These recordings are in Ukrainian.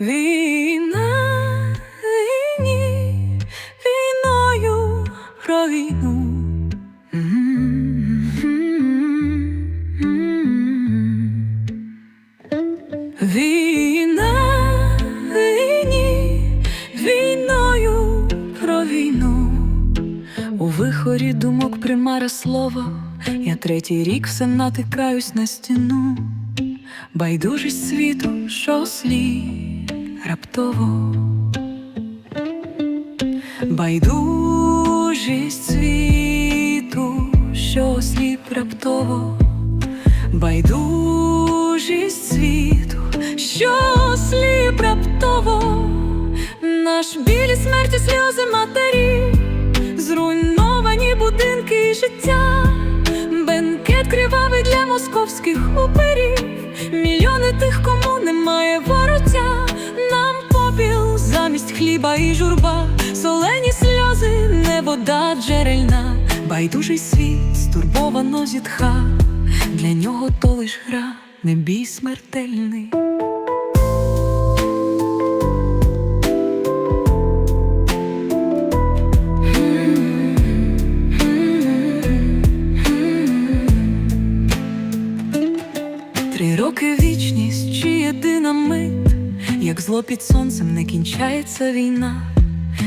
Війна, війні, війною про війну. Війна, війні, війною про війну. У вихорі думок примаре слово. Я третій рік все натикаюсь на стіну. Байдужість світу, що слід раптово. Байдужість світу, що сліп раптово. Байдужість світу, що сліп раптово. Наш білі смерті сльози матері, зруйновані будинки і життя, бенкет кривавий для московських уперів, мільйони тих, кому немає вороття, замість хліба і журба, солені сльози, не вода джерельна, байдужий світ стурбовано зітха, для нього то лиш гра, не бій смертельний. Три роки вічність чи єдина мить, як зло під сонцем не кінчається війна,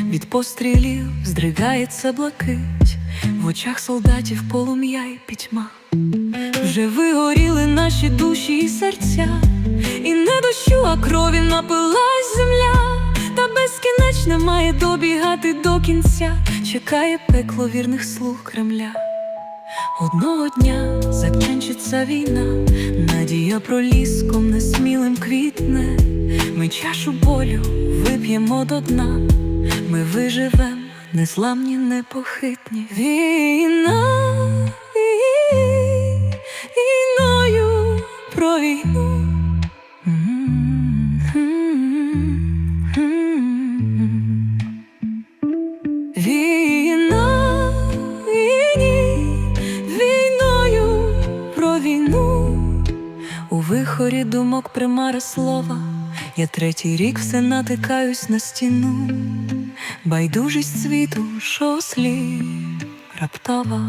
від пострілів здригається блакить, в очах солдатів полум'я й пітьма. Вже вигоріли наші душі і серця, і не дощу, а крові напилась земля, та безкінечно має добігати до кінця, чекає пекло вірних слуг Кремля. Одного дня закінчиться війна, надія проліском несмілим квітне. Ми чашу болю вип'ємо до дна, ми виживем, незламні, непохитні. Війна війною про війну. Вихорі думок примари слова. Я третій рік все натикаюсь на стіну. Байдужість світу, що слів раптова.